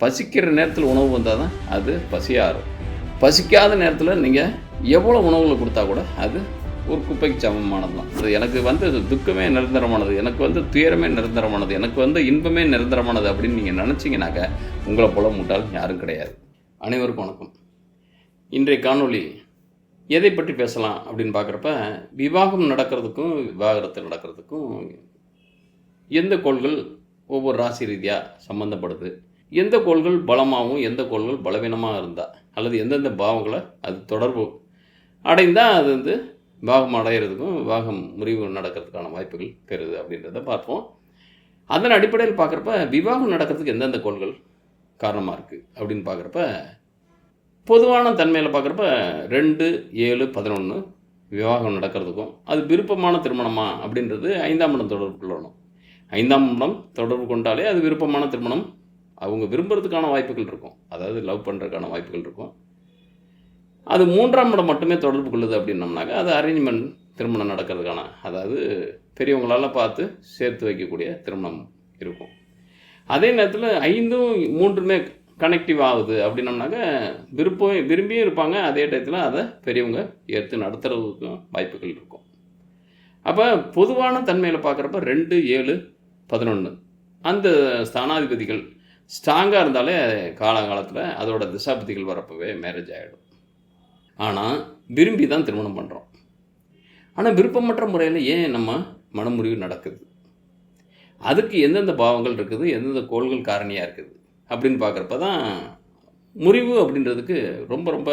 பசிக்கிற நேரத்தில் உணவு வந்தால் தான் அது பசியாரும் பசிக்காத நேரத்தில் நீங்கள் எவ்வளோ உணவுகளை கொடுத்தா கூட அது ஒரு குப்பைக்கு சமமானது தான் அது எனக்கு வந்து துக்கமே நிரந்தரமானது எனக்கு வந்து துயரமே நிரந்தரமானது எனக்கு வந்து இன்பமே நிரந்தரமானது அப்படின்னு நீங்கள் நினச்சிங்கனாக்க உங்களை போல முட்டால் யாரும் கிடையாது. அனைவருக்கும் வணக்கம். இன்றைய காணொளி எதை பற்றி பேசலாம் அப்படின்னு பார்க்குறப்ப விவாகம் நடக்கிறதுக்கும் விவாகரத்து நடக்கிறதுக்கும் எந்த கோள்கள் ஒவ்வொரு ராசி ரீதியாக சம்மந்தப்படுது எந்த கோள்கள் பலமாகவும் எந்த கோள்கள் பலவீனமாக இருந்தால் அல்லது எந்தெந்த பாவங்களை அது தொடர்பு அடைந்தால் அது வந்து பாகம் அடையிறதுக்கும் விவாகம் முறிவு நடக்கிறதுக்கான வாய்ப்புகள் பெறுது அப்படின்றத பார்ப்போம். அதன் அடிப்படையில் பார்க்குறப்ப விவாகம் நடக்கிறதுக்கு எந்தெந்த கோள்கள் காரணமாக இருக்குது அப்படின்னு பார்க்குறப்ப பொதுவான தன்மையில் பார்க்குறப்ப ரெண்டு ஏழு பதினொன்று விவாகம் நடக்கிறதுக்கும் அது விருப்பமான திருமணமா அப்படின்றது ஐந்தாம் இடம் தொடர்பு கொள்ளணும் ஐந்தாம் இடம் தொடர்பு கொண்டாலே அது விருப்பமான திருமணம் அவங்க விரும்புறதுக்கான வாய்ப்புகள் இருக்கும். அதாவது லவ் பண்ணுறதுக்கான வாய்ப்புகள் இருக்கும். அது மூன்றாம் இடம் மட்டுமே தொடர்பு கொள்ளுது அப்படின்னம்னாக்கா அது அரேஞ்ச்மெண்ட் திருமணம் நடக்கிறதுக்கான அதாவது பெரியவங்களால் பார்த்து சேர்த்து வைக்கக்கூடிய திருமணம் இருக்கும். அதே நேரத்தில் ஐந்தும் மூன்றுமே கனெக்டிவ் ஆகுது அப்படின்னம்னாக்கா விருப்பம் விரும்பியும் இருப்பாங்க. அதே டயத்தில் அதை பெரியவங்க ஏற்று நடத்துகிறதுக்கும் வாய்ப்புகள் இருக்கும். அப்போ பொதுவான தன்மையில் பார்க்குறப்ப ரெண்டு ஏழு பதினொன்று அந்த ஸ்தானாதிபதிகள் ஸ்ட்ராங்காக இருந்தாலே காலகாலத்தில் அதோட திசாபதிகள் வரப்பவே மேரேஜ் ஆகிடும் ஆனால் விரும்பி தான் திருமணம் பண்ணுறோம் ஆனால் விருப்பமற்ற முறையில் ஏன் நம்ம மனமுறிவு நடக்குது? அதுக்கு எந்தெந்த பாவங்கள் இருக்குது எந்தெந்த கோள்கள் காரணியாக இருக்குது அப்படின்னு பார்க்குறப்ப தான் முறிவு அப்படின்றதுக்கு ரொம்ப ரொம்ப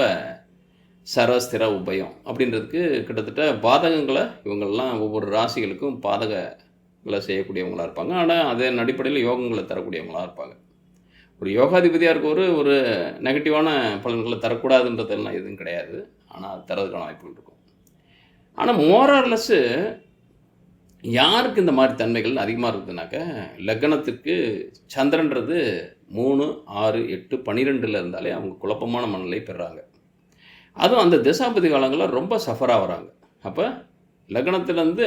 சரஸ்திர உபயம் அப்படின்றதுக்கு கிட்டத்தட்ட பாதகங்களை இவங்கள்லாம் ஒவ்வொரு ராசிகளுக்கும் பாதகங்களை செய்யக்கூடியவங்களாக இருப்பாங்க. ஆனால் அதன் அடிப்படையில் யோகங்களை தரக்கூடியவங்களாக இருப்பாங்க. ஒரு யோகாதிபதியாக இருக்க ஒரு ஒரு நெகட்டிவான பலன்களை தரக்கூடாதுன்றதெல்லாம் எதுவும் கிடையாது. ஆனால் அது தரதுக்கான வாய்ப்புகள் இருக்கும். ஆனால் மோரர்லெஸ்ஸு யாருக்கு இந்த மாதிரி தன்மைகள் அதிகமாக இருக்குதுனாக்க லக்னத்துக்கு சந்திரன்றது மூணு ஆறு எட்டு பன்னிரெண்டில் இருந்தாலே அவங்க குழப்பமான மனநிலை பெறாங்க. அதுவும் அந்த திசாபதி காலங்களில் ரொம்ப சஃபராக வராங்க. அப்போ லக்னத்துலேருந்து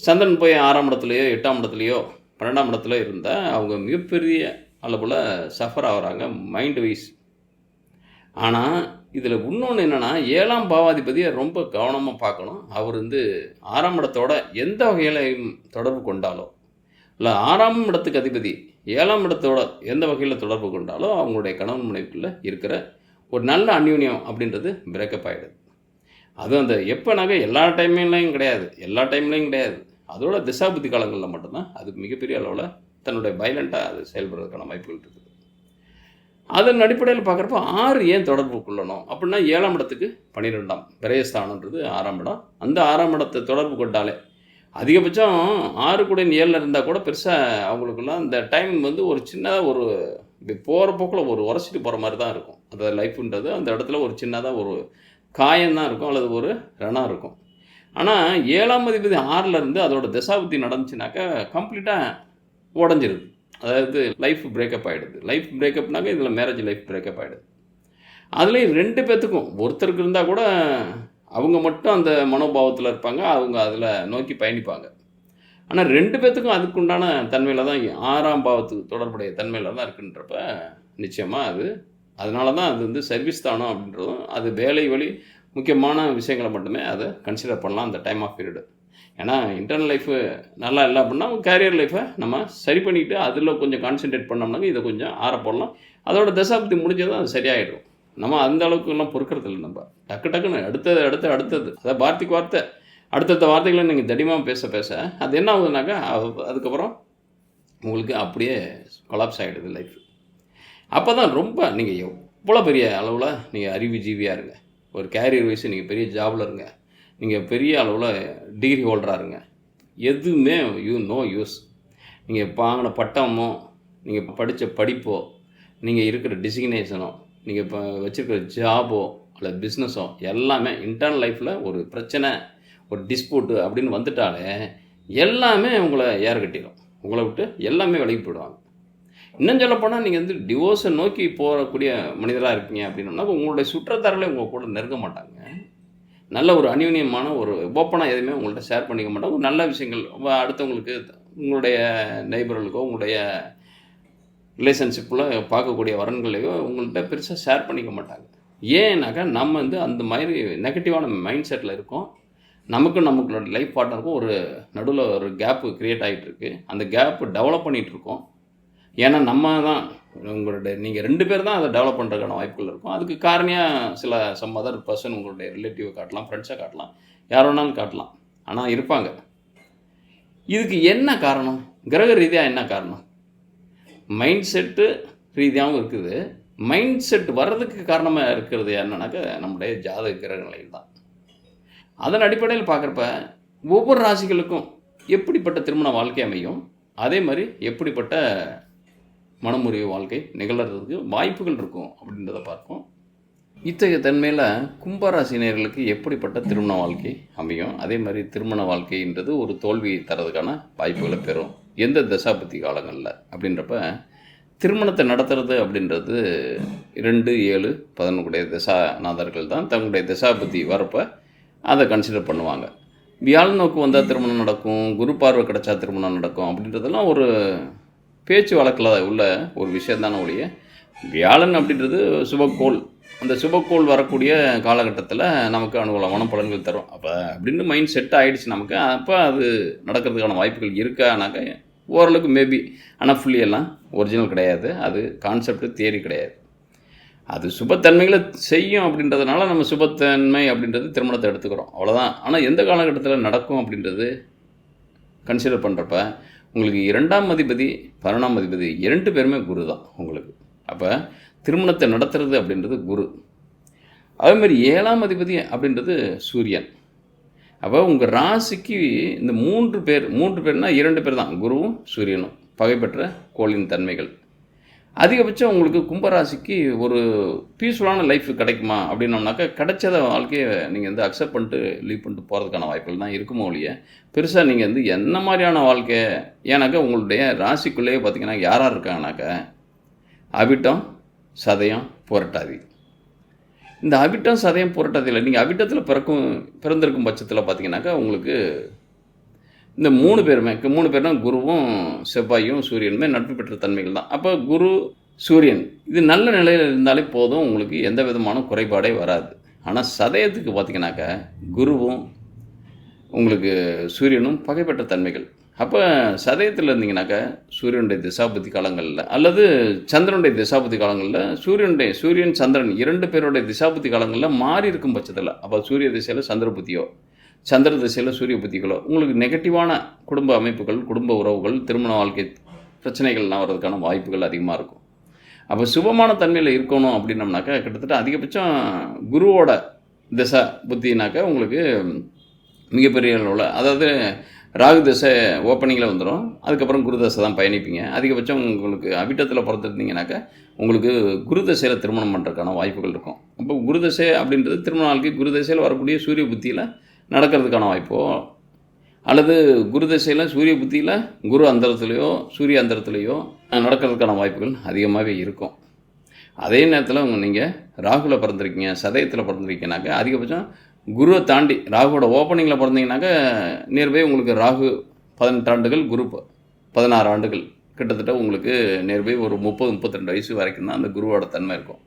சந்திரன் போய் ஆறாம் இடத்துலையோ எட்டாம் இடத்துலையோ பன்னெண்டாம் இடத்துல இருந்தால் அவங்க மிகப்பெரிய அளவில் சஃபர் ஆகுறாங்க மைண்ட் வைஸ் ஆனால் இதில் இன்னொன்று என்னென்னா ஏழாம் பாவாதிபதியை ரொம்ப கவனமாக பார்க்கணும். அவர் வந்து ஆறாம் இடத்தோட எந்த வகையில் தொடர்பு கொண்டாலோ இல்லை ஆறாம் இடத்துக்கு அதிபதி ஏழாம் இடத்தோட எந்த வகையில் தொடர்பு கொண்டாலோ அவங்களுடைய கணவன் மனைவிக்குள்ளே இருக்கிற ஒரு நல்ல அந்யூன்யம் அப்படின்றது பிரேக்கப் ஆகிடுது அதுவும் அந்த எப்போனாக்க எல்லா டைம்லையும் கிடையாது எல்லா டைம்லையும் கிடையாது. அதோட திசாபுத்தி காலங்களில் மட்டும்தான். அது மிகப்பெரிய அளவில் தன்னுடைய பைலண்ட்டாக அது செயல்படுறதுக்கான வாய்ப்புகள் இருக்குது. அதன் அடிப்படையில் பார்க்குறப்ப ஆறு ஏன் தொடர்பு கொள்ளணும் அப்படின்னா ஏழாம் இடத்துக்கு பன்னிரெண்டாம் பிரயஸ்தானன்றது ஆறாம் இடம். அந்த ஆறாம் இடத்தை தொடர்பு கொண்டாலே அதிகபட்சம் ஆறு கூட ஏழில் இருந்தால் கூட பெருசாக அவங்களுக்குலாம் அந்த டைம் வந்து ஒரு சின்னதாக ஒரு இப்படி போகிற போக்கில் ஒரு உரைச்சிட்டு போகிற மாதிரி தான் இருக்கும். அந்த லைஃப்ன்றது அந்த இடத்துல ஒரு சின்னதாக ஒரு காயந்தான் இருக்கும் அல்லது ஒரு ரணம் இருக்கும். ஆனால் ஏழாம் அதிபதி ஆறில் இருந்து அதோட தசாபுத்தி நடந்துச்சுனாக்கா கம்ப்ளீட்டாக உடஞ்சிருது. அதாவது லைஃப் பிரேக்கப் ஆகிடுது லைஃப் பிரேக்கப்னாக்க இதில் மேரேஜ் லைஃப் பிரேக்கப் ஆகிடுது அதுலேயும் ரெண்டு பேர்த்துக்கும் ஒருத்தருக்கு இருந்தால் கூட அவங்க மட்டும் அந்த மனோபாவத்தில் இருப்பாங்க அவங்க அதில் நோக்கி பயணிப்பாங்க. ஆனால் ரெண்டு பேர்த்துக்கும் அதுக்குண்டான தன்மையில் தான் ஆறாம் பாவத்துக்கு தொடர்புடைய தன்மையில் தான் இருக்குன்றப்ப நிச்சயமாக அது அதனால தான் அது வந்து சர்வீஸ் தானம் அப்படின்றதும் அது வேலை வழி முக்கியமான விஷயங்களை மட்டுமே அதை கன்சிடர் பண்ணலாம் அந்த டைம் ஆஃப் பீரியடு ஏன்னா இன்டர்னல் லைஃபு நல்லா இல்லை அப்படின்னா கேரியர் லைஃப்பை நம்ம சரி பண்ணிக்கிட்டு அதில் கொஞ்சம் கான்சென்ட்ரேட் பண்ணோம்னாங்க இதை கொஞ்சம் ஆற போடலாம். அதோட தசாப்தி முடிஞ்சதும் அது சரியாயிடும். நம்ம அந்த அளவுக்கு எல்லாம் பொறுக்கிறது இல்லை நம்ம. டக்கு டக்குன்னு அடுத்தது அடுத்து அடுத்தது. அதாவது வார்த்தைக்கு வார்த்தை. அடுத்தடுத்த வார்த்தைகளை நீங்கள் தடிமாக பேச பேச அது என்ன ஆகுதுனாக்கா அதுக்கப்புறம் உங்களுக்கு அப்படியே கொலாப்ஸ் ஆகிடுது லைஃப் அப்போ தான் ரொம்ப நீங்கள் எவ்வளோ பெரிய அளவில் நீங்கள் அறிவு ஜீவியாக இருங்க. ஒரு கேரியர் வைஸ் நீங்கள் பெரிய ஜாபில் இருங்க. நீங்கள் பெரிய அளவில் டிகிரி ஹோல்டராக இருங்க எதுவுமே யூ நோ யூஸ் நீங்கள் வாங்கின பட்டமோ நீங்கள் படித்த படிப்போ நீங்கள் இருக்கிற டிசிக்னேஷனோ நீங்கள் இப்போ வச்சுருக்கிற ஜாபோ அல்லது பிஸ்னஸோ எல்லாமே இன்டர்னல் லைஃப்பில் ஒரு பிரச்சனை ஒரு டிஸ்பியூட்டு அப்படின்னு வந்துட்டாலே எல்லாமே உங்களை ஏற கட்டிடும் உங்களை விட்டு எல்லாமே விலகி போயிடுவாங்க. இன்னும் சொல்லப்போனால் நீங்கள் வந்து டிவோர்ஸை நோக்கி போகக்கூடிய மனிதராக இருக்கீங்க அப்படின்னா உங்களுடைய சுற்றத்தாரலே உங்கள் கூட நெருங்க மாட்டாங்க. நல்ல ஒரு அந்யூன்யமான ஒரு ஓப்பனாக எதுவுமே உங்கள்கிட்ட ஷேர் பண்ணிக்க மாட்டாங்க ஒரு நல்ல விஷயங்கள் அடுத்தவங்களுக்கு உங்களுடைய நெய்பர்களுக்கோ உங்களுடைய ரிலேஷன்ஷிப்பில் பார்க்கக்கூடிய வரன்களையோ உங்கள்கிட்ட பெருசாக ஷேர் பண்ணிக்க மாட்டாங்க. ஏன்னாக்கா நம்ம வந்து அந்த மாதிரி நெகட்டிவான மைண்ட் செட்டில் இருக்கோம். நமக்கும் நமங்களோட லைஃப் பார்ட்னருக்கும் ஒரு நடுவில் ஒரு கேப்பு க்ரியேட் ஆகிட்டு இருக்கு. அந்த கேப்பு டெவலப் பண்ணிகிட்ருக்கோம் ஏன்னா நம்ம தான் உங்களுடைய நீங்கள் ரெண்டு பேர் தான் அதை டெவலப் பண்ணுறதுக்கான வாய்ப்புகள் இருக்கும். அதுக்கு காரணியாக சில சம் அதர் பர்சன் உங்களுடைய ரிலேட்டிவை காட்டலாம் ஃப்ரெண்ட்ஸை காட்டலாம் யார் வேணாலும் காட்டலாம். ஆனால் இருப்பாங்க. இதுக்கு என்ன காரணம்? கிரக ரீதியாக என்ன காரணம்? மைண்ட் செட்டு ரீதியாகவும் இருக்குது. மைண்ட் செட் வர்றதுக்கு காரணமாக இருக்கிறது என்னன்னாக்கா நம்முடைய ஜாதக கிரக நிலையில் தான். அதன் அடிப்படையில் பார்க்குறப்ப ஒவ்வொரு ராசிகளுக்கும் எப்படிப்பட்ட திருமண வாழ்க்கை அமையும்? அதே மாதிரி எப்படிப்பட்ட மனமுறிவு வாழ்க்கை நிகழறதுக்கு வாய்ப்புகள் இருக்கும் அப்படின்றத பார்ப்போம். இத்தகைய தன்மையில் கும்பராசினியர்களுக்கு எப்படிப்பட்ட திருமண வாழ்க்கை அமையும்? அதே மாதிரி திருமண வாழ்க்கைன்றது ஒரு தோல்வியை தரதுக்கான வாய்ப்புகளை பெறும். எந்த தசாபத்தி காலங்களில்? அப்படின்றப்ப திருமணத்தை நடத்துறது அப்படின்றது ரெண்டு ஏழு பதினொன்றுடைய தசாநாதர்கள் தான் தங்களுடைய தசாபதி வரப்போ அதை கன்சிடர் பண்ணுவாங்க. வியாழ நோக்கு வந்தால் திருமணம் நடக்கும் குரு பார்வை கிடைச்சா திருமணம் நடக்கும் அப்படின்றதெல்லாம் ஒரு பேச்சு வழக்கில் உள்ள ஒரு விஷயந்தான ஒழிய வியாழன் அப்படின்றது சுபக்கோள். அந்த சுபக்கோள் வரக்கூடிய காலகட்டத்தில் நமக்கு அனுகூலமான பலன்கள் தரும். அப்போ அப்படின்னு மைண்ட் செட் ஆகிடுச்சு நமக்கு. அப்போ அது நடக்கிறதுக்கான வாய்ப்புகள் இருக்கானாக்கா ஓரளவுக்கு மேபி ஆனால் ஃபுல்லி எல்லாம் ஒரிஜினல் கிடையாது. அது கான்செப்ட் தியரி கிடையாது. அது சுபத்தன்மைகளை செய்யும் அப்படின்றதுனால நம்ம சுபத்தன்மை அப்படின்றது திருமணத்தை எடுத்துக்கிறோம். அவ்வளோதான் ஆனால் எந்த காலகட்டத்தில் நடக்கும் அப்படின்றது கன்சிடர் பண்ணுறப்ப உங்களுக்கு இரண்டாம் அதிபதி பதினொன்றாம் அதிபதி இரண்டு பேருமே குரு தான் உங்களுக்கு. அப்போ திருமணத்தை நடத்துறது அப்படின்றது குரு. அதேமாதிரி ஏழாம் அதிபதி அப்படின்றது சூரியன். அப்போ உங்கள் ராசிக்கு இந்த மூன்று பேர் மூன்று பேர்னா இரண்டு பேர் தான் குருவும் சூரியனும் பகைப்பற்ற கோளின் தன்மைகள். அதிகபட்சம் உங்களுக்கு கும்பராசிக்கு ஒரு பீஸ்ஃபுல்லான லைஃப் கிடைக்குமா அப்படின்னோம்னாக்கா கிடைச்சத வாழ்க்கையை நீங்கள் வந்து அக்செப்ட் பண்ணிட்டு லீவ் பண்ணிட்டு போகிறதுக்கான வாய்ப்புகள் தான் இருக்குமோ ஒழிய பெருசாக நீங்கள் வந்து என்ன மாதிரியான வாழ்க்கை? ஏன்னாக்கா உங்களுடைய ராசிக்குள்ளேயே பார்த்தீங்கன்னா யார் இருக்காங்கனாக்கா அவிட்டம் சதயம் புரட்டாதி. இந்த அவிட்டம் சதயம் புரட்டாதியில் நீங்கள் அவிட்டத்தில் பிறக்கும் பிறந்திருக்கும் பட்சத்தில் பார்த்தீங்கன்னாக்கா உங்களுக்கு இந்த மூணு பேருமே மூணு பேர்னா குருவும் செவ்வாயும் சூரியனுமே நட்பு பெற்ற தன்மைகள் தான். அப்போ குரு சூரியன் இது நல்ல நிலையில் இருந்தாலே போதும் உங்களுக்கு எந்த விதமான குறைபாடே வராது. ஆனால் சதயத்துக்கு பார்த்தீங்கன்னாக்கா குருவும் உங்களுக்கு சூரியனும் பகைப்பட்ட தன்மைகள். அப்போ சதயத்தில் இருந்தீங்கன்னாக்கா சூரியனுடைய திசாபுத்தி காலங்களில் அல்லது சந்திரனுடைய திசாபுத்தி காலங்களில் சூரியனுடைய சூரியன் சந்திரன் இரண்டு பேருடைய திசாபுத்தி காலங்களில் மாறி இருக்கும் பட்சத்தில் அப்போ சூரிய திசையில் சந்திர புத்தியோ சந்திர திசையில் சூரிய புத்திகளோ உங்களுக்கு நெகட்டிவான குடும்ப அமைப்புகள் குடும்ப உறவுகள் திருமண வாழ்க்கை பிரச்சனைகள்லாம் வர்றதுக்கான வாய்ப்புகள் அதிகமாக இருக்கும். அப்போ சுபமான தன்மையில் இருக்கணும் அப்படின்னம்னாக்கா கிட்டத்தட்ட அதிகபட்சம் குருவோட திசை புத்தினாக்கா உங்களுக்கு மிகப்பெரிய அளவில் அதாவது ராகு தசை ஓப்பனிங்கில் வந்துடும் அதுக்கப்புறம் குரு தசை தான் பயணிப்பீங்க. அதிகபட்சம் உங்களுக்கு அவிட்டத்தில் பிறந்திருந்தீங்கனாக்கா உங்களுக்கு குரு தசையில் திருமணம் பண்ணுறதுக்கான வாய்ப்புகள் இருக்கும். அப்போ குரு தசை அப்படின்றது திருமண வாழ்க்கை குரு தசையில் வரக்கூடிய சூரிய புத்தியில் நடக்கிறதுக்கான வாய்ப்போ அல்லது குரு தசையில் சூரிய புத்தியில் குரு அந்தரத்துலேயோ சூரிய அந்தரத்துலேயோ நடக்கிறதுக்கான வாய்ப்புகள் அதிகமாகவே இருக்கும். அதே நேரத்தில் உங்கள் நீங்கள் ராகுல பிறந்திருக்கீங்க சதயத்தில் பிறந்திருக்கீங்கனாக்கா அதிகபட்சம் குருவை தாண்டி ராகுவோட ஓப்பனிங்கில் பிறந்தீங்கன்னாக்கா நியர்பை உங்களுக்கு ராகு பதினெட்டு ஆண்டுகள் குரு பதினாறு ஆண்டுகள். கிட்டத்தட்ட உங்களுக்கு நியர்பை ஒரு முப்பது முப்பத்திரெண்டு வயசு வரைக்கும் தான் அந்த குருவோட தன்மை இருக்கும்.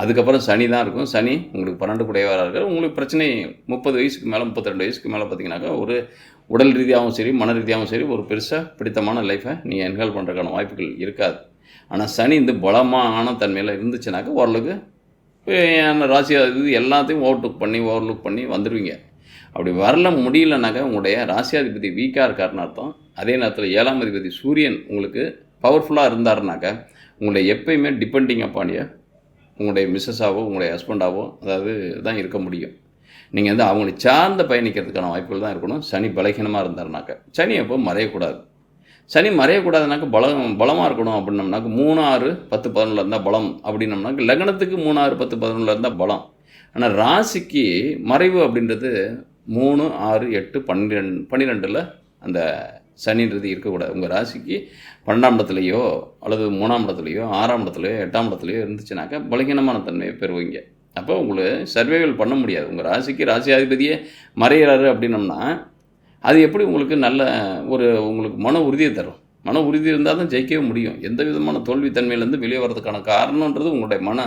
அதுக்கப்புறம் சனி தான் இருக்கும். சனி உங்களுக்கு பன்னெண்டு குடையவராக இருக்கார். உங்களுக்கு பிரச்சனை முப்பது வயசுக்கு மேலே முப்பத்திரெண்டு வயசுக்கு மேலே பார்த்தீங்கன்னாக்கா ஒரு உடல் ரீதியாகவும் சரி மன ரீதியாகவும் சரி ஒரு பெருசாக பிடித்தமான லைஃப்பை நீங்கள் என்ஹால் பண்ணுறதுக்கான வாய்ப்புகள் இருக்காது. ஆனால் சனி இந்த பலமான தன்மையில் இருந்துச்சுனாக்கா ஓரளவுக்கு ராசி இது எல்லாத்தையும் ஓவர்லுக் பண்ணி ஓவர்லுக் பண்ணி வந்துடுவீங்க அப்படி வரல முடியலனாக்கா உங்களுடைய ராசியாதிபதி வீக்காக இருக்காருன்னு அர்த்தம். அதே நேரத்தில் ஏழாம் அதிபதி சூரியன் உங்களுக்கு பவர்ஃபுல்லாக இருந்தாருனாக்கா உங்களை எப்பயுமே டிபெண்டிங் அப்பானிய உங்களுடைய மிஸ்ஸஸாவோ உங்களுடைய ஹஸ்பண்டாவோ அதாவது தான் இருக்க முடியும். நீங்கள் வந்து அவங்களை சார்ந்த பயணிக்கிறதுக்கான வாய்ப்புகள் தான் இருக்கணும். சனி பலகீனமாக இருந்தாருனாக்கா. சனி அப்போ மறையக்கூடாது. சனி மறையக்கூடாதுனாக்க பலம் பலமாக இருக்கணும் அப்படின்னம்னாக்க மூணு ஆறு பத்து பதினொன்றில் இருந்தால் பலம் அப்படின்னம்னாக்க லக்னத்துக்கு மூணு ஆறு பத்து பதினொன்றில் இருந்தால் பலம். ஆனால் ராசிக்கு மறைவு அப்படின்றது மூணு ஆறு எட்டு பன்னிரெண்டு பன்னிரெண்டில் அந்த சனின்றது இருக்கக்கூடாது. உங்கள் ராசிக்கு பன்னெண்டாம் இடத்துலையோ அல்லது மூணாம் இடத்துலையோ ஆறாம் இடத்துலையோ எட்டாம் இடத்துலையோ இருந்துச்சுனாக்கா பலகீனமான தன்மையை பெறுவீங்க. அப்போ உங்களுக்கு சர்வைவல் பண்ண முடியாது. உங்கள் ராசிக்கு ராசியாதிபதியே மறையிறாரு அப்படின்னம்னா அது எப்படி உங்களுக்கு நல்ல ஒரு உங்களுக்கு மன உறுதியை தரும். மன உறுதி இருந்தால் தான் ஜெயிக்கவே முடியும். எந்த விதமான தோல்வித்தன்மையிலேருந்து வெளியே வர்றதுக்கான காரணன்றது உங்களுடைய மன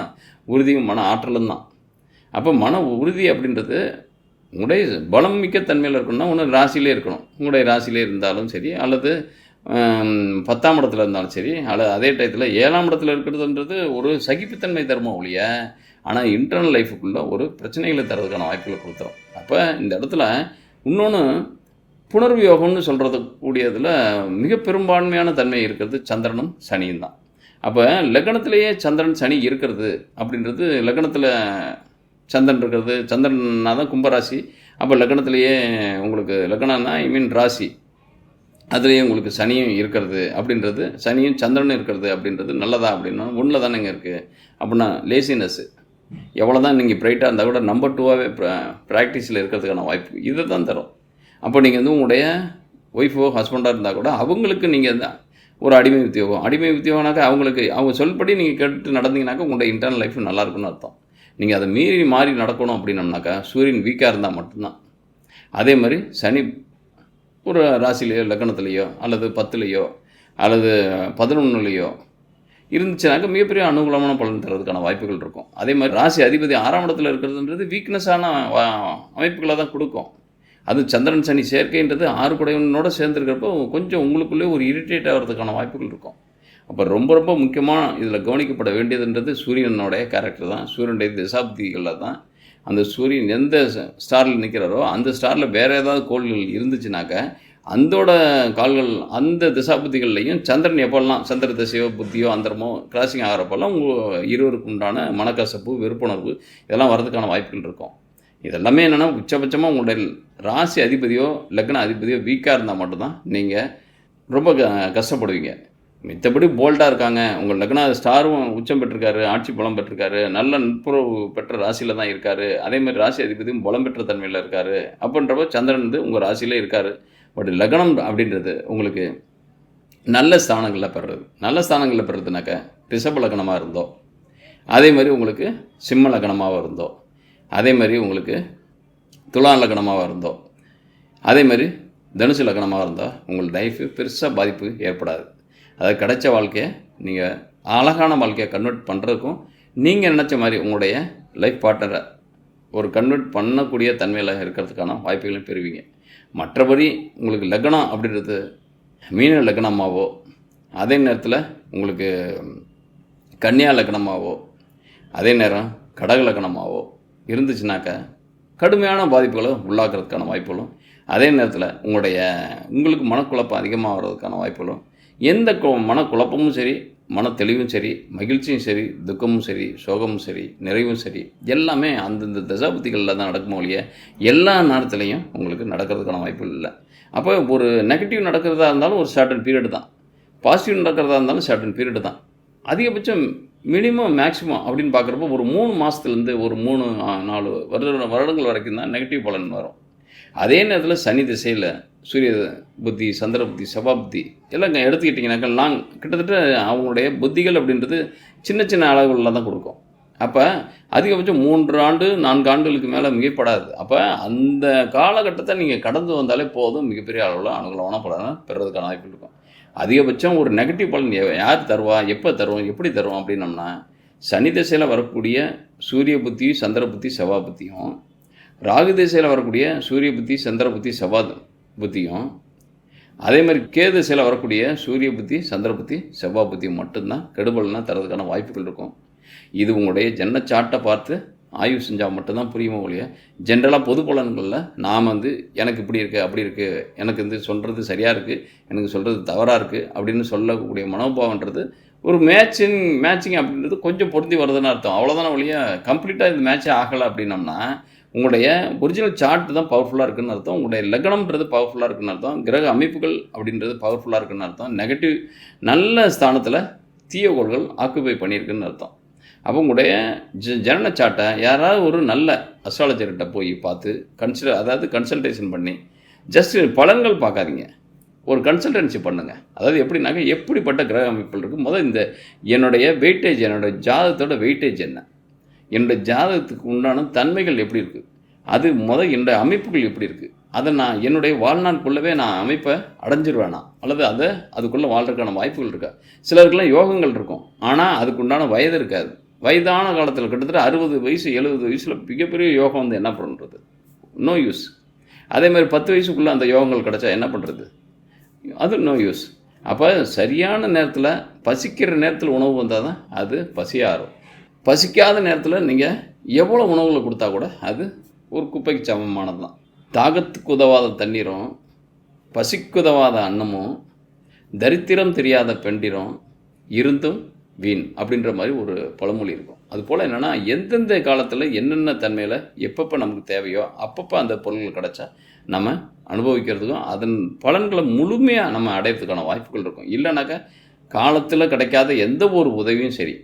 உறுதியும் மன ஆற்றலும் தான். அப்போ மன உறுதி அப்படின்றது உங்களுடைய பலம் மிக்க தன்மையில் இருக்கணும்னா ஒன்று ராசியிலே இருக்கணும். உங்களுடைய ராசியிலே இருந்தாலும் சரி அல்லது பத்தாம் இடத்துல இருந்தாலும் சரி அல்லது அதே டயத்தில் ஏழாம் இடத்துல இருக்கிறதுன்றது ஒரு சகிப்புத்தன்மை தருமா ஒழிய ஆனால் இன்டர்னல் லைஃபுக்குள்ளே ஒரு பிரச்சனைகளை தரதுக்கான வாய்ப்புகளை கொடுத்துரும் அப்போ இந்த இடத்துல இன்னொன்று புனர்வு யோகம்னு சொல்கிறது கூடியதில் மிக பெரும்பான்மையான தன்மை இருக்கிறது சந்திரனும் சனியும் தான். அப்போ லக்னத்திலேயே சந்திரன் சனி இருக்கிறது அப்படின்றது லக்னத்தில் சந்திரன் இருக்கிறது. சந்திரன்னா தான் கும்பராசி. அப்போ லக்னத்திலேயே உங்களுக்கு லக்னம்னா ஐ மீன் ராசி. அதுலேயே உங்களுக்கு சனியும் இருக்கிறது அப்படின்றது. சனியும் சந்திரனும் இருக்கிறது அப்படின்றது நல்லதா அப்படின்னா ஒன்றில் தானேங்க இருக்குது அப்படின்னா லேசினஸ்ஸு எவ்வளோ தான் நீங்கள் பிரைட்டாக இருந்தால் கூட நம்பர் டூவாகவே ப்ராக்டிஸில் இருக்கிறதுக்கான வாய்ப்பு இதை தான் தரும். அப்போ நீங்கள் வந்து உங்களுடைய ஒய்ஃபோ ஹஸ்பண்டாக இருந்தால் கூட அவங்களுக்கு நீங்கள் தான் ஒரு அடிமை உத்தியோகம். அடிமை உத்தியோகம்னாக்கா அவங்களுக்கு அவங்க சொல்படி நீங்கள் கேட்டு நடந்தீங்கன்னாக்கா உங்களுடைய இன்டர்னல் லைஃப் நல்லா இருக்குன்னு அர்த்தம். நீங்கள் அதை மீறி மாறி நடக்கணும் அப்படின்னம்னாக்கா சூரியன் வீக்காக இருந்தால் மட்டும்தான். அதே மாதிரி சனி ஒரு ராசிலேயோ லக்னத்துலேயோ அல்லது பத்துலேயோ அல்லது பதினொன்றுலேயோ இருந்துச்சுனாக்கா மிகப்பெரிய அனுகூலமான பலன் தரதுக்கான வாய்ப்புகள் இருக்கும். அதே மாதிரி ராசி அதிபதி ஆறாம் இடத்துல இருக்கிறதுன்றது வீக்னஸான அமைப்புகளை தான் கொடுக்கும். அது சந்திரன் சனி சேர்க்கைன்றது ஆறு குடையவனோட சேர்ந்துருக்கிறப்போ கொஞ்சம் உங்களுக்குள்ளே ஒரு இரிட்டேட் ஆகிறதுக்கான வாய்ப்புகள் இருக்கும். அப்போ ரொம்ப ரொம்ப முக்கியமாக இதில் கவனிக்கப்பட வேண்டியதுன்றது சூரியனுடைய கேரக்டர் தான். சூரியனுடைய திசாப்திகளில் தான். அந்த சூரியன் எந்த ஸ்டாரில் நிற்கிறாரோ அந்த ஸ்டாரில் வேறு ஏதாவது கோள்கள் இருந்துச்சுனாக்கா அந்தோட கால்கள் அந்த திசாபுத்திகள்லையும் சந்திரன் எப்போல்லாம் சந்திர திசையோ புத்தியோ அந்தரமோ கிராசிங் ஆகிறப்பெல்லாம் உங்கள் இருவருக்கு உண்டான மனக்கசப்பு வெறுப்புணர்வு இதெல்லாம் வரதுக்கான வாய்ப்புகள் இருக்கும். இதெல்லாமே என்னென்னா உச்சபட்சமாக உங்களுடைய ராசி அதிபதியோ லக்ன அதிபதியோ வீக்காக இருந்தால் மட்டும்தான் நீங்கள் ரொம்ப க கஷ்டப்படுவீங்க. மித்தபடி போல்டாக இருக்காங்க. உங்கள் லக்னா ஸ்டாரும் உச்சம் பெற்றிருக்காரு ஆட்சி புலம் பெற்றிருக்காரு நல்ல நட்புறவு பெற்ற ராசியில் தான் இருக்கார். அதே மாதிரி ராசி அதிபதியும் புலம் பெற்ற தன்மையில் இருக்கார். அப்படின்றப்போ சந்திரன் வந்து உங்கள் ராசியில் இருக்கார். பட் லக்னம் அப்படின்றது உங்களுக்கு நல்ல ஸ்தானங்களில் பெறுறது. நல்ல ஸ்தானங்களில் பெறுறதுனாக்க ரிஷப லக்னமாக இருந்தோ அதே மாதிரி உங்களுக்கு சிம்ம லக்னமாக இருந்தோ அதே மாதிரி உங்களுக்கு துலா லக்னமாக இருந்தோ அதே மாதிரி தனுசு லக்னமாக இருந்தால் உங்கள் லைஃபு பெருசாக பாதிப்பு ஏற்படாது. அது கிடைச்ச வாழ்க்கையை நீங்கள் அழகான வாழ்க்கையை கன்வெர்ட் பண்ணுறதுக்கும் நீங்கள் நினச்ச மாதிரி உங்களுடைய லைஃப் பார்ட்னரை ஒரு கன்வெர்ட் பண்ணக்கூடிய தன்மையில் இருக்கிறதுக்கான வாய்ப்புகளையும் பெறுவீங்க. மற்றபடி உங்களுக்கு லக்னம் அப்படின்றது மீன லக்னமாவோ அதே நேரத்தில் உங்களுக்கு கன்னியா லக்னமாவோ அதே நேரம் கடக லக்னமாவோ இருந்துச்சுனாக்கா கடுமையான பாதிப்புகளை உள்ளாக்குறதுக்கான வாய்ப்புகளும் அதே நேரத்தில் உங்களுடைய உங்களுக்கு மனக்குழப்பம் அதிகமாக வர்றதுக்கான வாய்ப்புகளும் எந்த மனக்குழப்பமும் சரி மன தெளிவும் சரி மகிழ்ச்சியும் சரி துக்கமும் சரி சோகமும் சரி நிறைவும் சரி எல்லாமே அந்தந்த தசாபுத்திகளில் தான் நடக்குமோ ஒழிய எல்லா நேரத்துலையும் உங்களுக்கு நடக்கிறதுக்கான வாய்ப்பு இல்லை. அப்போ ஒரு நெகட்டிவ் நடக்கிறதா இருந்தாலும் ஒரு சர்டன் பீரியட் தான். பாசிட்டிவ் நடக்கிறதா இருந்தாலும் சர்டன் பீரியட் தான். அதிகபட்சம் மினிமம் மேக்ஸிமம் அப்படின்னு பார்க்குறப்போ ஒரு மூணு மாதத்துலேருந்து ஒரு மூணு நாலு வருட வருடங்கள் வரைக்கும் தான் நெகட்டிவ் பலன் வரும். அதே நேரத்தில் சனி திசையில் சூரிய புத்தி சந்திர புத்தி செவ்வா புத்தி எல்லாம் எடுத்துக்கிட்டிங்கனாக்கா லாங் கிட்டத்தட்ட அவங்களுடைய புத்திகள் அப்படின்றது சின்ன சின்ன அளவுகளில் தான் கொடுக்கும். அப்போ அதிகபட்சம் மூன்று ஆண்டு நான்கு ஆண்டுகளுக்கு மேலே மிகைப்படாது. அப்போ அந்த காலகட்டத்தை நீங்கள் கடந்து வந்தாலே போதும். மிகப்பெரிய அளவில் அனுகூலமான பலனை பெறுறதுக்கான வாய்ப்பு இருக்கும். அதிகபட்சம் ஒரு நெகட்டிவ் பலன் யார் தருவா எப்போ தருவோம் எப்படி தருவோம் அப்படின்னம்னா சனி திசையில் வரக்கூடிய சூரிய புத்தி சந்திர புத்தி செவ்வா புத்தியும் ராகு திசையில் வரக்கூடிய சூரிய புத்தி சந்திர புத்தி செவ்வாய் புத்தியும். அதே மாதிரி கேது சில வரக்கூடிய சூரிய புத்தி சந்திர புத்தி செவ்வாய் புத்தியும் மட்டும்தான் கெடுபலனா தரதுக்கான வாய்ப்புகள் இருக்கும். இது உங்களுடைய ஜென்ன சாட்டை பார்த்து ஆய்வு செஞ்சால் மட்டும்தான் புரியுமோ ஒழிய ஜென்ரலாக பொது பலன்களில் நாம் வந்து எனக்கு இப்படி இருக்குது அப்படி இருக்குது எனக்கு வந்து சொல்கிறது சரியாக இருக்குது எனக்கு சொல்கிறது தவறாக இருக்குது அப்படின்னு சொல்லக்கூடிய மனோபாவன்றது ஒரு மேட்சிங் மேட்சிங் அப்படின்றது கொஞ்சம் பொருந்தி வருதுன்னு அர்த்தம். அவ்வளோதான ஒழிய கம்ப்ளீட்டாக இந்த மேட்சே ஆகலை அப்படின்னம்னா உங்களுடைய ஒரிஜினல் சார்ட் தான் பவர்ஃபுல்லாக இருக்குன்னு அர்த்தம். உங்களுடைய லக்னம்ன்றது பவர்ஃபுல்லாக இருக்குன்னு அர்த்தம். கிரக அமைப்புகள் அப்படின்றது பவர்ஃபுல்லாக இருக்குன்னு அர்த்தம். நெகட்டிவ் நல்ல ஸ்தானத்தில் தீய கோள்கள் ஆக்குபை பண்ணியிருக்குன்னு அர்த்தம். அப்போ உங்களுடைய ஜ ஜனன சாட்டை யாராவது ஒரு நல்ல அஸ்ட்ராலஜர்கிட்ட போய் பார்த்து கன்சிடர் அதாவது கன்சல்டேஷன் பண்ணி ஜஸ்ட் பலன்கள் பார்க்காதீங்க. ஒரு கன்சல்டன்சி பண்ணுங்கள் அதாவது எப்படின்னாக்க எப்படிப்பட்ட கிரக அமைப்புகள் இருக்குது முதல் இந்த என்னுடைய வெயிட்டேஜ் என்னோடய ஜாதகத்தோட வெயிட்டேஜ் என்ன? என்னுடைய ஜாதகத்துக்கு உண்டான தன்மைகள் எப்படி இருக்குது அது முதல் என்னுடைய அமைப்புகள் எப்படி இருக்குது அதை நான் என்னுடைய வாழ்நாளுக்குள்ளவே நான் அமைப்பை அடைஞ்சிருவேனா? அல்லது அதை அதுக்குள்ளே வாழ்றதுக்கான வாய்ப்புகள் இருக்கா? சிலருக்குலாம் யோகங்கள் இருக்கும். ஆனால் அதுக்குண்டான வயது இருக்காது. வயதான காலத்தில் கிட்டத்தட்ட அறுபது வயசு எழுபது வயசில் மிகப்பெரிய யோகம் வந்து என்ன பண்ணுறது நோ யூஸ் அதே மாதிரி பத்து வயசுக்குள்ளே அந்த யோகங்கள் கிடச்சா என்ன பண்ணுறது அது நோ யூஸ் அப்போ சரியான நேரத்தில் பசிக்கிற நேரத்தில் உணவு வந்தால் தான் அது பசியாகும் பசிக்காத நேரத்தில் நீங்கள் எவ்வளோ உணவுகளை கொடுத்தா கூட அது ஒரு குப்பைக்கு சமமானது தான் தாகத்துக்கு உதவாத தண்ணீரும் பசிக்குதவாத அன்னமும் தரித்திரம் தெரியாத பெண்டிரும் இருந்தும் வீண் அப்படின்ற மாதிரி ஒரு பழமொழி இருக்கும். அதுபோல் என்னென்னா எந்தெந்த காலத்தில் என்னென்ன தன்மையில் எப்பப்போ நமக்கு தேவையோ அப்பப்போ அந்த பொருள்கள் கிடச்சா நம்ம அனுபவிக்கிறதுக்கும் அதன் பலன்களை முழுமையாக நம்ம அடையிறதுக்கான வாய்ப்புகள் இருக்கும். இல்லைனாக்கா காலத்தில் கிடைக்காத எந்த ஒரு உதவியும் சரி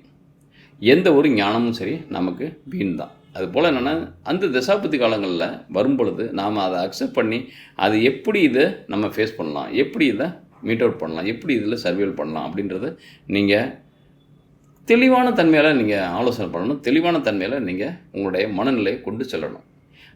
எந்த ஒரு ஞானமும் சரி நமக்கு வீண் தான் அது போல் என்னென்னா அந்த தசாபதி காலங்களில் வரும் பொழுது நாம் அதை அக்செப்ட் பண்ணி அது எப்படி இதை நம்ம ஃபேஸ் பண்ணலாம் எப்படி இதை மீட் அவுட் பண்ணலாம் எப்படி இதில் சர்வேல் பண்ணலாம் அப்படின்றது நீங்கள் தெளிவான தன்மையில் நீங்கள் ஆலோசனை பண்ணணும் தெளிவான தன்மையில் நீங்கள் உங்களுடைய மனநிலையை கொண்டு செல்லணும்.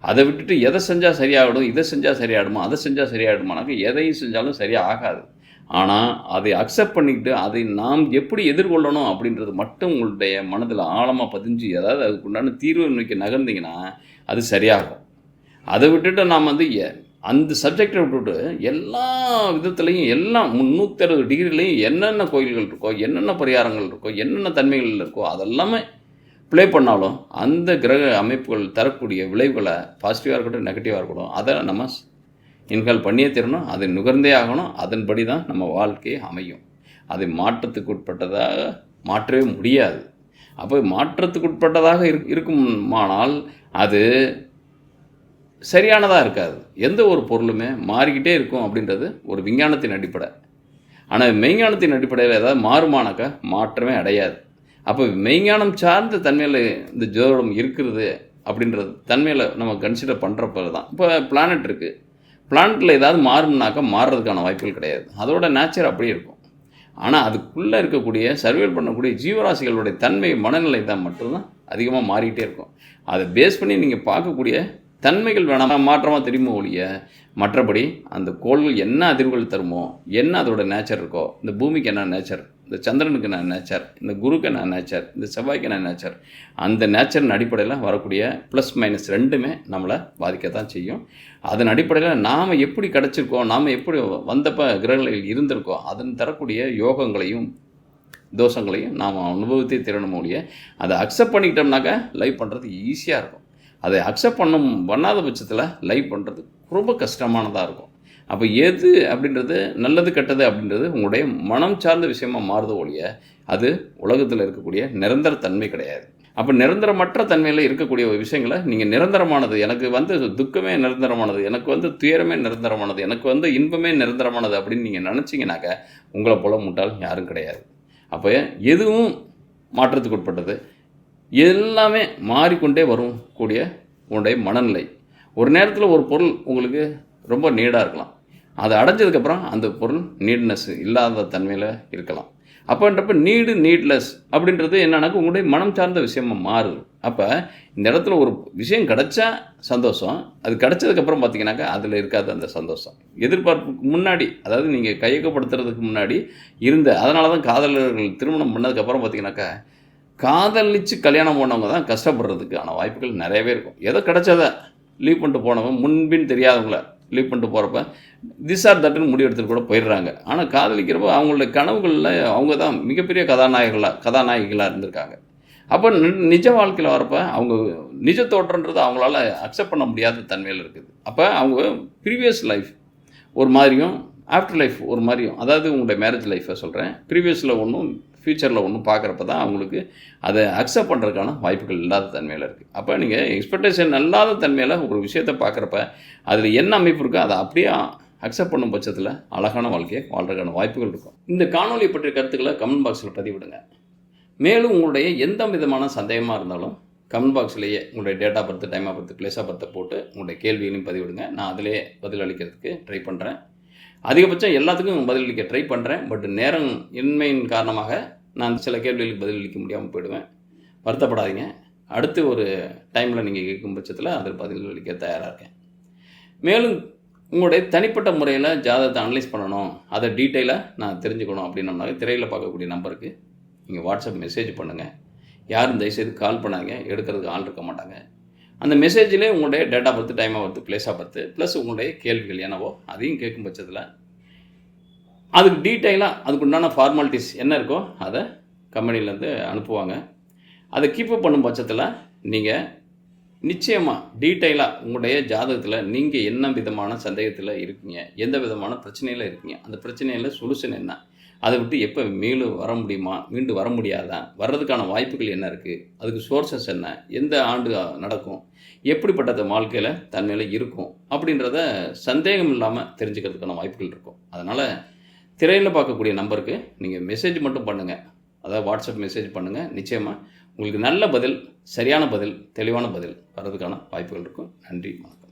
அதை விட்டுட்டு எதை செஞ்சால் சரியாகிடும் இதை செஞ்சால் சரியாகிடுமா அதை செஞ்சால் சரியாகிடுமானாக்க எதையும் செஞ்சாலும் சரியாக ஆகாது. ஆனால் அதை அக்செப்ட் பண்ணிக்கிட்டு அதை நாம் எப்படி எதிர்கொள்ளணும் அப்படின்றது மட்டும் உங்களுடைய மனதில் ஆழமாக பதிஞ்சு அதாவது அதுக்குண்டான தீர்வு நோக்கி நகர்ந்தீங்கன்னா அது சரியாகும். அதை விட்டுட்டு நாம் வந்து எ- அந்த சப்ஜெக்டை விட்டுட்டு எல்லா விதத்துலேயும் எல்லாம் முந்நூற்றி அறுபது டிகிரிலையும் என்னென்ன கோயில்கள் இருக்கோ என்னென்ன பரிகாரங்கள் இருக்கோ என்னென்ன தன்மைகள் இருக்கோ அதெல்லாமே ப்ளே பண்ணாலும் அந்த கிரக அமைப்புகள் தரக்கூடிய விளைவுகளை பாசிட்டிவாக இருக்கட்டும் நெகட்டிவாக இருக்கட்டும் அதை நம்ம இன்ஹால் பண்ணியே தீரணும் அதை நுகர்ந்தே ஆகணும். அதன்படி தான் நம்ம வாழ்க்கையை அமையும். அதை மாற்றத்துக்கு உட்பட்டதாக மாற்றவே முடியாது. அப்போ மாற்றத்துக்கு உட்பட்டதாக இரு இருக்குமானால் அது சரியானதாக இருக்காது. எந்த ஒரு பொருளுமே மாறிக்கிட்டே இருக்கும் அப்படின்றது ஒரு விஞ்ஞானத்தின் அடிப்படை. ஆனால் மெய்ஞானத்தின் அடிப்படையில் ஏதாவது மாறுமானாக்கா மாற்றமே அடையாது. அப்போ மெய்ஞானம் சார்ந்த தன்மையில் இந்த ஜோதிடம் இருக்கிறது அப்படின்றது தன்மையில் நம்ம கன்சிடர் பண்ணுறப்ப தான் இப்போ பிளானட் இருக்குது பிளான்ட்டில் ஏதாவது மாறும்னாக்கா மாறுறதுக்கான வாய்ப்புகள் கிடையாது. அதோட நேச்சர் அப்படியே இருக்கும். ஆனால் அதுக்குள்ளே இருக்கக்கூடிய சர்வேல் பண்ணக்கூடிய ஜீவராசிகளுடைய தன்மை மனநிலை தான் மட்டும்தான் அதிகமாக மாறிக்கிட்டே இருக்கும். அதை பேஸ் பண்ணி நீங்கள் பார்க்கக்கூடிய தன்மைகள் வேணாம். மாற்றமாக தெரியுமோ ஒழிய மற்றபடி அந்த கோள்கள் என்ன அதிர்வுகள் தருமோ என்ன அதோட நேச்சர் இருக்கோ இந்த பூமிக்கு என்ன நேச்சர் இந்த சந்திரனுக்கு என்ன நேச்சர் இந்த குருக்கு என்ன நேச்சர் இந்த செவ்வாய்க்கு என்ன நேச்சர் அந்த நேச்சரின் அடிப்படையில் வரக்கூடிய ப்ளஸ் மைனஸ் ரெண்டுமே நம்மளை பாதிக்க தான் செய்யும். அதன் அடிப்படையில் நாம் எப்படி கிடச்சிருக்கோம் நாம் எப்படி வந்தப்போ கிரகங்களில் இருந்திருக்கோம் அதன் தரக்கூடிய யோகங்களையும் தோஷங்களையும் நாம் அனுபவத்தை திறனும் ஒழிய அதை அக்செப்ட் பண்ணிக்கிட்டோம்னாக்கா லைவ் பண்ணுறது ஈஸியாக இருக்கும். அதை அக்செப்ட் பண்ணும் பண்ணாத பட்சத்தில் லைவ் பண்ணுறது ரொம்ப கஷ்டமானதாக இருக்கும். அப்போ எது அப்படின்றது நல்லது கெட்டது அப்படின்றது உங்களுடைய மனம் சார்ந்த விஷயமா மாறுது ஒழிய அது உலகத்தில் இருக்கக்கூடிய நிரந்தர தன்மை கிடையாது. அப்போ நிரந்தரமற்ற தன்மையில் இருக்கக்கூடிய ஒரு விஷயங்களை நீங்கள் நிரந்தரமானது எனக்கு வந்து துக்கமே நிரந்தரமானது எனக்கு வந்து துயரமே நிரந்தரமானது எனக்கு வந்து இன்பமே நிரந்தரமானது அப்படின்னு நீங்கள் நினச்சிங்கனாக்க உங்களை போல முட்டாள் யாரும் கிடையாது. அப்போ எதுவும் மாற்றத்துக்கு உட்பட்டது. எல்லாமே மாறிக்கொண்டே வரும் கூடிய உங்களுடைய மனநிலை. ஒரு நேரத்தில் ஒரு பொருள் உங்களுக்கு ரொம்ப நீடாக இருக்கலாம். அதை அடைஞ்சதுக்கப்புறம் அந்த பொருள் நீட்னஸ் இல்லாத தன்மையில் இருக்கலாம். அப்போன்றப்ப நீடு நீட்லெஸ் அப்படின்றது என்னன்னாக்க உங்களுடைய மனம் சார்ந்த விஷயமா மாறுது. அப்போ இந்த இடத்துல ஒரு விஷயம் கிடைச்சா சந்தோஷம். அது கிடச்சதுக்கப்புறம் பார்த்தீங்கன்னாக்கா அதில் இருக்காது அந்த சந்தோஷம். எதிர்பார்ப்புக்கு முன்னாடி அதாவது நீங்கள் கையகப்படுத்துறதுக்கு முன்னாடி இருந்த அதனால தான் காதலர்கள் திருமணம் பண்ணதுக்கப்புறம் பார்த்தீங்கன்னாக்கா காதலிச்சு கல்யாணம் பண்ணவங்க தான் கஷ்டப்படுறதுக்கான வாய்ப்புகள் நிறையவே இருக்கும். ஏதோ கிடச்சதை லீவ் பண்ணிட்டு போனவங்க முன்பின் தெரியாதவங்கள லீவ் பண்ணிட்டு போகிறப்ப திஸ் ஆர் தட்டுன்னு முடிவு கூட போயிடுறாங்க. ஆனால் காதலிக்கிறப்ப அவங்களுடைய கனவுகளில் அவங்க தான் மிகப்பெரிய கதாநாயகர்களாக கதாநாயகிகளாக இருந்திருக்காங்க. அப்போ நி- நிஜ வாழ்க்கையில் வரப்ப அவங்க நிஜ தோற்றன்றது அவங்களால அக்செப்ட் பண்ண முடியாத தன்மையில் இருக்குது. அப்போ அவங்க ப்ரீவியஸ் லைஃப் ஒரு மாதிரியும் ஆஃப்டர் லைஃப் ஒரு மாதிரியும் அதாவது உங்களுடைய மேரேஜ் லைஃப்பை சொல்கிறேன் ப்ரீவியஸில் ஒன்றும் ஃப்யூச்சரில் ஒன்றும் பார்க்குறப்ப தான் அவங்களுக்கு அதை அக்செப்ட் பண்ணுறதுக்கான வாய்ப்புகள் இல்லாத தன்மையில் இருக்குது அப்போ நீங்கள் எக்ஸ்பெக்டேஷன் இல்லாத தன்மையில் ஒரு விஷயத்தை பார்க்குறப்ப அதில் என்ன அமைப்பு இருக்கோ அதை அப்படியே அக்செப்ட் பண்ணும் பட்சத்தில் அழகான வாழ்க்கையை வாழ்றதுக்கான வாய்ப்புகள் இருக்கும். இந்த காணொலி பற்றிய கருத்துக்களை கமெண்ட் பாக்ஸில் பதிவிடுங்க. மேலும் உங்களுடைய எந்த விதமான சந்தேகமாக இருந்தாலும் கமெண்ட் பாக்ஸ்லேயே உங்களுடைய date birth birth time of birth place of பர்த்தை போட்டு உங்களுடைய கேள்விகளையும் பதிவிடுங்க. நான் அதிலே பதில் அளிக்கிறதுக்கு ட்ரை பண்ணுறேன் அதிகபட்சம் எல்லாத்துக்கும் பதிலளிக்க ட்ரை பண்ணுறேன் பட் நேரம் இன்மையின் காரணமாக நான் சில கேள்விகளுக்கு பதிலளிக்க முடியாமல் போயிடுவேன். வருத்தப்படாதீங்க. அடுத்து ஒரு டைமில் நீங்கள் கேட்கும் பட்சத்தில் அதில் பதிலளிக்க தயாராக இருக்கேன். மேலும் உங்களுடைய தனிப்பட்ட முறையில் ஜாதகத்தை அனலைஸ் பண்ணணும். அதை டீட்டெயிலாக நான் தெரிஞ்சுக்கணும் அப்படின்னம்னாக்க திரையில் பார்க்கக்கூடிய நம்பருக்கு நீங்கள் வாட்ஸ்அப் மெசேஜ் பண்ணுங்கள் யாரும் தயவுசெய்து கால் பண்ணாங்க எடுக்கிறதுக்கு ஆள் இருக்க மாட்டாங்க. அந்த மெசேஜில் உங்களுடைய date of birth time of birth place of birth plus உங்களுடைய கேள்விகள் என்னவோ அதையும் கேட்கும் பட்சத்தில் அதுக்கு டீட்டெயிலாக அதுக்கு உண்டான ஃபார்மாலிட்டிஸ் என்ன இருக்கோ அதை கம்பெனிலேருந்து அனுப்புவாங்க. அதை கீப்பப் பண்ணும் பட்சத்தில் நீங்கள் நிச்சயமாக டீட்டெயிலாக உங்களுடைய ஜாதகத்தில் நீங்கள் என்ன விதமான சந்தேகத்தில் இருக்கீங்க எந்த விதமான பிரச்சனையில் இருக்கீங்க அந்த பிரச்சனையில் சொல்யூஷன் என்ன? அதை விட்டு எப்போ மீண்டும் வர முடியுமா? மீண்டும் வர முடியாதா? வர்றதுக்கான வாய்ப்புகள் என்ன இருக்குது அதுக்கு சோர்சஸ் என்ன? எந்த ஆண்டு நடக்கும்? எப்படிப்பட்ட வாழ்க்கையில் தன்மையில் இருக்கும்? அப்படின்றத சந்தேகம் இல்லாமல் தெரிஞ்சுக்கிறதுக்கான வாய்ப்புகள் இருக்கும். அதனால் திரையில் பார்க்கக்கூடிய நம்பருக்கு நீங்கள் மெசேஜ் மட்டும் பண்ணுங்கள் அதாவது வாட்ஸ்அப் மெசேஜ் பண்ணுங்கள் நிச்சயமாக உங்களுக்கு நல்ல பதில் சரியான பதில் தெளிவான பதில் வர்றதுக்கான வாய்ப்புகள் இருக்கும். நன்றி வணக்கம்.